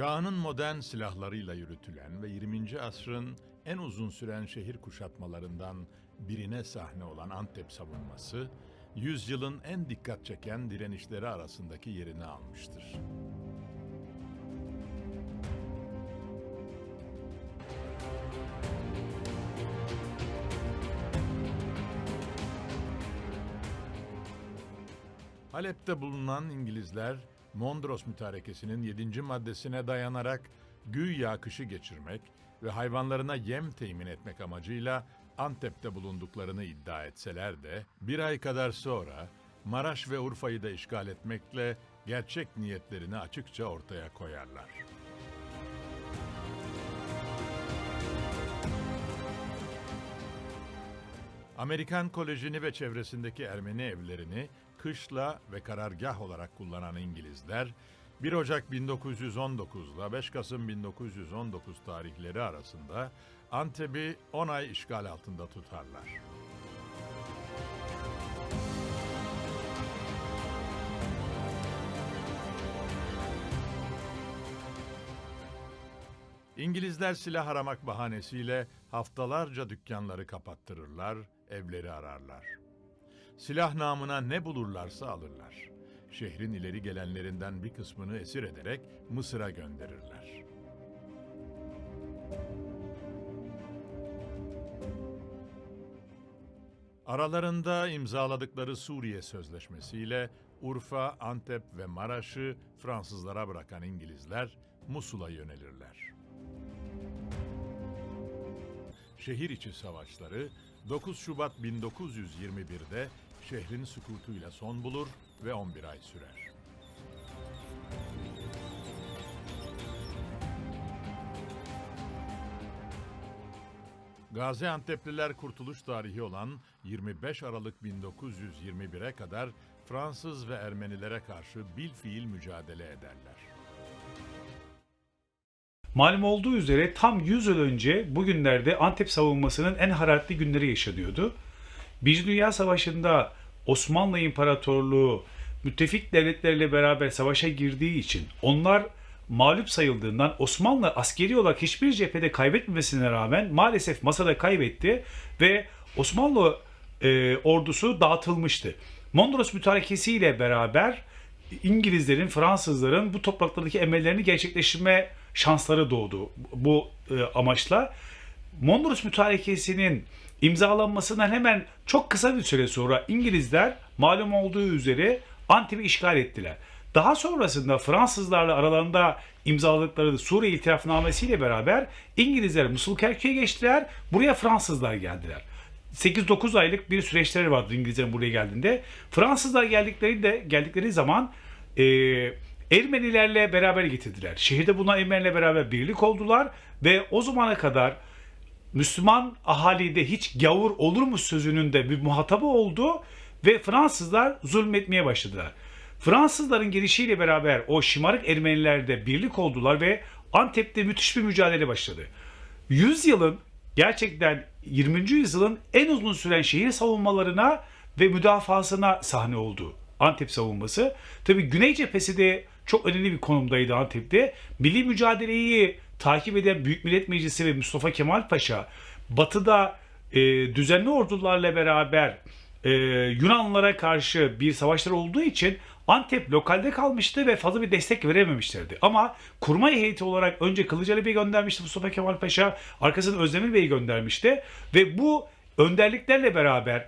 Çağının modern silahlarıyla yürütülen ve 20. asrın en uzun süren şehir kuşatmalarından birine sahne olan Antep savunması, yüzyılın en dikkat çeken direnişleri arasındaki yerini almıştır. Halep'te bulunan İngilizler, Mondros Mütarekesi'nin 7. maddesine dayanarak güya kışı geçirmek ve hayvanlarına yem temin etmek amacıyla Antep'te bulunduklarını iddia etseler de bir ay kadar sonra Maraş ve Urfa'yı da işgal etmekle gerçek niyetlerini açıkça ortaya koyarlar. Amerikan Kolejini ve çevresindeki Ermeni evlerini kışla ve karargah olarak kullanan İngilizler, 1 Ocak 1919 ile 5 Kasım 1919 tarihleri arasında Antep'i 10 ay işgal altında tutarlar. İngilizler silah aramak bahanesiyle haftalarca dükkanları kapattırırlar, evleri ararlar. Silah namına ne bulurlarsa alırlar. Şehrin ileri gelenlerinden bir kısmını esir ederek Mısır'a gönderirler. Aralarında imzaladıkları Suriye Sözleşmesi'yle Urfa, Antep ve Maraş'ı Fransızlara bırakan İngilizler Musul'a yönelirler. Şehir içi savaşları 9 Şubat 1921'de şehrin sükutuyla son bulur ve 11 ay sürer. Gaziantep'liler kurtuluş tarihi olan 25 Aralık 1921'e kadar Fransız ve Ermenilere karşı bilfiil mücadele ederler. Malum olduğu üzere tam 100 yıl önce bugünlerde Antep savunmasının en hararetli günleri yaşanıyordu. Birinci Dünya Savaşı'nda Osmanlı İmparatorluğu müttefik devletlerle beraber savaşa girdiği için onlar mağlup sayıldığından Osmanlı askeri olarak hiçbir cephede kaybetmemesine rağmen maalesef masada kaybetti ve Osmanlı e, ordusu dağıtılmıştı. Mondros Mütarekesi ile beraber İngilizlerin, Fransızların bu topraklardaki emellerini gerçekleştirme şansları doğdu bu e, amaçla. Mondros Mütarekesi'nin imzalanmasından hemen çok kısa bir süre sonra İngilizler malum olduğu üzere Antep'i işgal ettiler. Daha sonrasında Fransızlarla aralarında imzaladıkları Suriye İtirafnamesi ile beraber İngilizler Musul Kerkük'e geçtiler. Buraya Fransızlar geldiler. 8-9 aylık bir süreçleri vardı İngilizlerin buraya geldiğinde. Fransızlar geldikleri de geldikleri zaman e, Ermenilerle beraber getirdiler. Şehirde bulunan Ermenilerle beraber birlik oldular ve o zamana kadar Müslüman ahalide hiç gavur olur mu sözünün de bir muhatabı oldu ve Fransızlar zulmetmeye başladılar. Fransızların gelişiyle beraber o şımarık Ermeniler de birlik oldular ve Antep'te müthiş bir mücadele başladı. 100 yılın gerçekten 20. yüzyılın en uzun süren şehir savunmalarına ve müdafasına sahne oldu Antep savunması. Tabi Güney cephesi de çok önemli bir konumdaydı Antep'te. Milli mücadeleyi takip eden Büyük Millet Meclisi ve Mustafa Kemal Paşa batıda e, düzenli ordularla beraber e, Yunanlara karşı bir savaşlar olduğu için Antep lokalde kalmıştı ve fazla bir destek verememişlerdi. Ama kurmay heyeti olarak önce Kılıcalı Bey göndermişti Mustafa Kemal Paşa, arkasından Özdemir Bey göndermişti ve bu önderliklerle beraber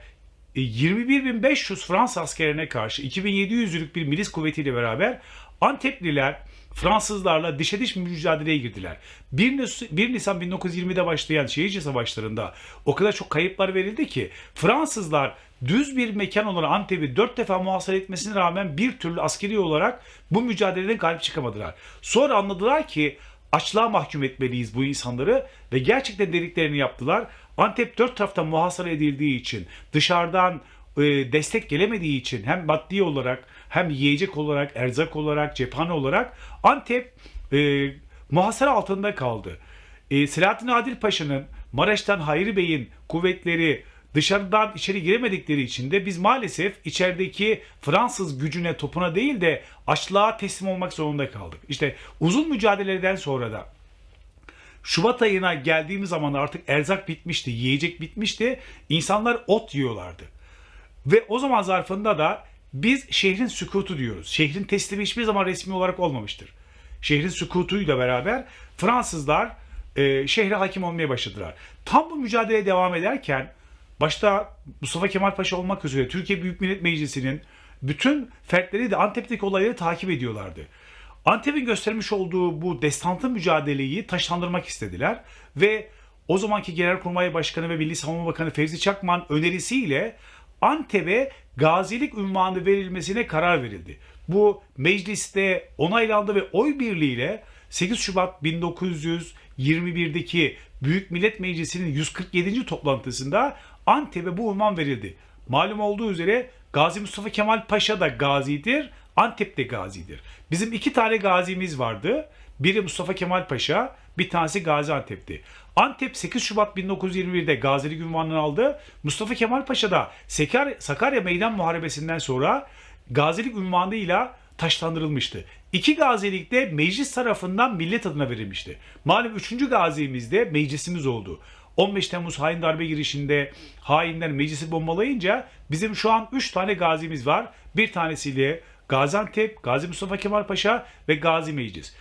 21.500 Fransız askerine karşı 2700'lük bir milis kuvvetiyle beraber Antepliler Fransızlarla dişe diş mücadeleye girdiler. 1, Nis- 1 Nisan 1920'de başlayan şehirci savaşlarında o kadar çok kayıplar verildi ki Fransızlar düz bir mekan olan Antep'i dört defa muhasara etmesine rağmen bir türlü askeri olarak bu mücadeleden galip çıkamadılar. Sonra anladılar ki açlığa mahkum etmeliyiz bu insanları ve gerçekten dediklerini yaptılar. Antep dört taraftan muhasara edildiği için dışarıdan e, destek gelemediği için hem maddi olarak hem yiyecek olarak, erzak olarak, cephane olarak Antep e, muhasara altında kaldı. E, Selahattin Adil Paşa'nın Maraş'tan Hayri Bey'in kuvvetleri dışarıdan içeri giremedikleri için de biz maalesef içerideki Fransız gücüne topuna değil de açlığa teslim olmak zorunda kaldık. İşte uzun mücadeleden sonra da Şubat ayına geldiğimiz zaman artık erzak bitmişti, yiyecek bitmişti. İnsanlar ot yiyorlardı. Ve o zaman zarfında da biz şehrin sükutu diyoruz. Şehrin teslimi hiçbir zaman resmi olarak olmamıştır. Şehrin sükutuyla beraber Fransızlar e, şehre hakim olmaya başladılar. Tam bu mücadele devam ederken başta Mustafa Kemal Paşa olmak üzere Türkiye Büyük Millet Meclisi'nin bütün fertleri de Antep'teki olayları takip ediyorlardı. Antep'in göstermiş olduğu bu destantlı mücadeleyi taşlandırmak istediler ve o zamanki Genelkurmay Başkanı ve Milli Savunma Bakanı Fevzi Çakman önerisiyle Antep'e gazilik ünvanı verilmesine karar verildi. Bu mecliste onaylandı ve oy birliğiyle 8 Şubat 1921'deki Büyük Millet Meclisi'nin 147. toplantısında Antep'e bu unvan verildi. Malum olduğu üzere Gazi Mustafa Kemal Paşa da gazidir, Antep de gazidir. Bizim iki tane gazimiz vardı. Biri Mustafa Kemal Paşa, bir tanesi Gaziantep'ti. Antep 8 Şubat 1921'de gazilik ünvanını aldı. Mustafa Kemal Paşa da Sakarya Meydan Muharebesi'nden sonra gazilik ünvanıyla taşlandırılmıştı. İki gazilik de meclis tarafından millet adına verilmişti. Malum üçüncü gazimizde meclisimiz oldu. 15 Temmuz hain darbe girişinde hainler meclisi bombalayınca bizim şu an 3 tane gazimiz var. Bir tanesiyle Gaziantep, Gazi Mustafa Kemal Paşa ve Gazi Meclis.